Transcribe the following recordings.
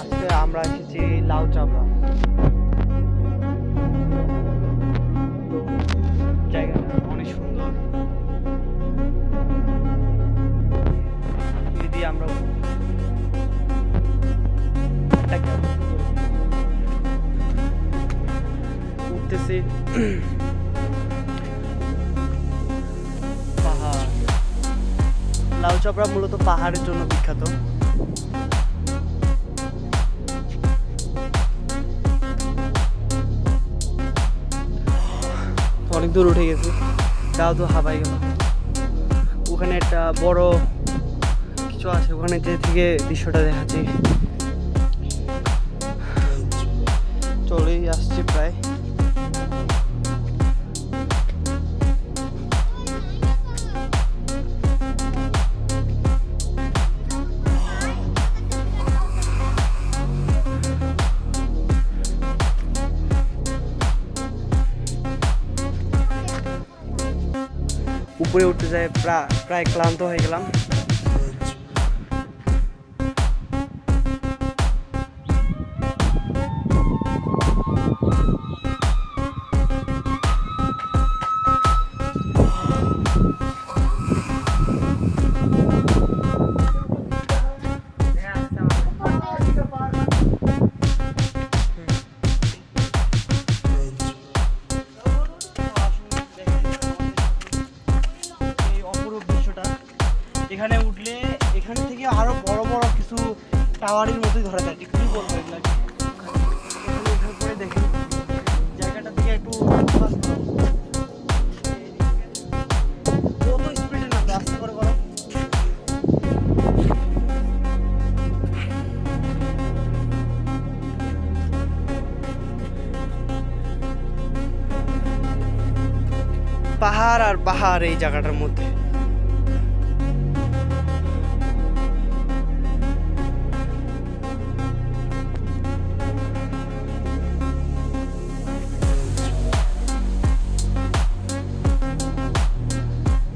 আজকে আমরা এসেছি লাউ চাবড়া। জায়গাটা অনেক সুন্দর। আমরা উঠতেছি। পাহাড়। লাউ চাপড়া মূলত পাহাড়ের জন্য বিখ্যাত। অনেক দূর উঠে গেছে, তাও তো হাবাই গেল ওখানে একটা বড় কিছু আছে, ওখানে যে থেকে দৃশ্যটা দেখাচ্ছি। চলেই আসছি প্রায়। উপরে উঠতে যায় প্রায় প্রায় ক্লান্ত হয়ে গেলাম। এখানে উঠলে এখান থেকে আরও বড় বড় কিছু টাওয়ারের মতোই ধরা যায়। কি বলব জায়গাটা থেকে একটু পাহাড় আর পাহাড় এই জায়গাটার মধ্যে।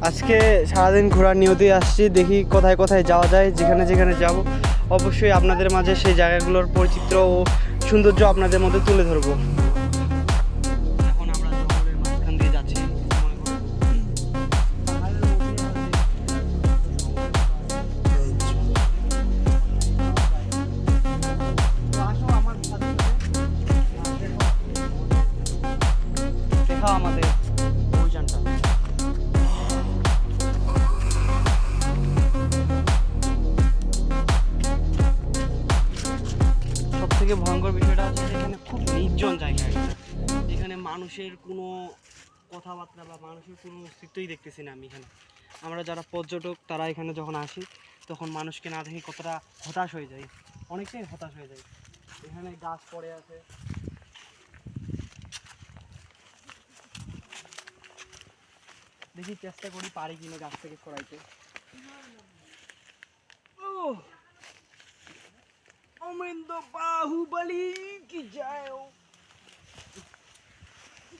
আজকে সারাদিন ঘোরার নিয়তেই আসছি, দেখি কোথায় কোথায় যাওয়া যায়, যেখানে যেখানে যাব। অবশ্যই আপনাদের মাঝে সেই জায়গাগুলোর পরিচিত্র ও সৌন্দর্য আপনাদের মধ্যে তুলে ধরবো। এখন থেকে ভয়ঙ্কর বিষয়টা হচ্ছে এখানে খুব নির্জন জায়গা এখানে মানুষের কোনো কথাবার্তা বা মানুষের কোনো অস্তিত্বই দেখতেছি না আমি এখানে। আমরা যারা পর্যটক, তারা এখানে যখন আসি, তখন মানুষকে না দেখে কতটা হতাশ হয়ে যায় অনেকটাই হতাশ হয়ে যায় এখানে গাছ পড়ে আছে। দেখি চেষ্টা করি পারি কিনা গাছ থেকে সরাইতে ও অমেন্দ বাহুবলি কি যায়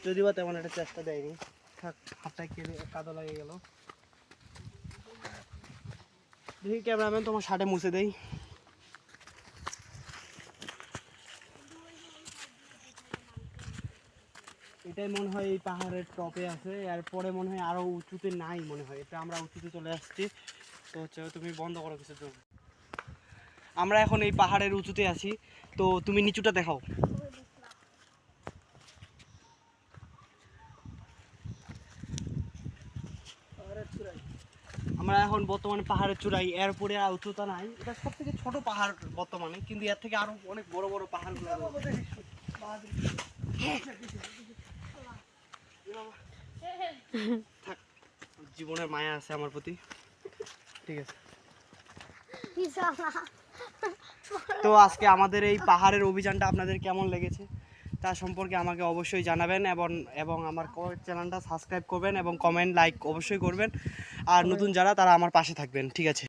যদি বা তেমন একটা চেষ্টা দেয়নি। থাক, হাতটা কেটে কাদা লাগে গেল। দেখি ক্যামেরাম্যান তোমার শার্টে মুছে দেই। এটাই মনে হয় এই পাহাড়ের টপে আছে। এরপরে মনে হয় আরও উঁচুতে নাই মনে হয়। এটা আমরা উঁচুতে চলে আসছি। তো হচ্ছে তুমি বন্ধ করো কিছু তো আমরা এখন এই পাহাড়ের উঁচুতে আছি। তো তুমি নিচুটা দেখাও। আমরা এখন বর্তমানে পাহাড়ের চূড়াই এর এরপরে আর উচ্চতা নাই। এটা সব থেকে ছোট পাহাড় বর্তমানে, কিন্তু এর থেকে আরও অনেক বড় বড় পাহাড় থাক, জীবনের মায়া আছে আমার প্রতি। ঠিক আছে। তো আজকে আমাদের এই পাহাড়ের অভিযানটা আপনাদের কেমন লেগেছে তা সম্পর্কে আমাকে অবশ্যই জানাবেন এবং এবং আমার চ্যানেলটা সাবস্ক্রাইব করবেন এবং কমেন্ট লাইক অবশ্যই করবেন। আর নতুন যারা তারা আমার পাশে থাকবেন ঠিক আছে?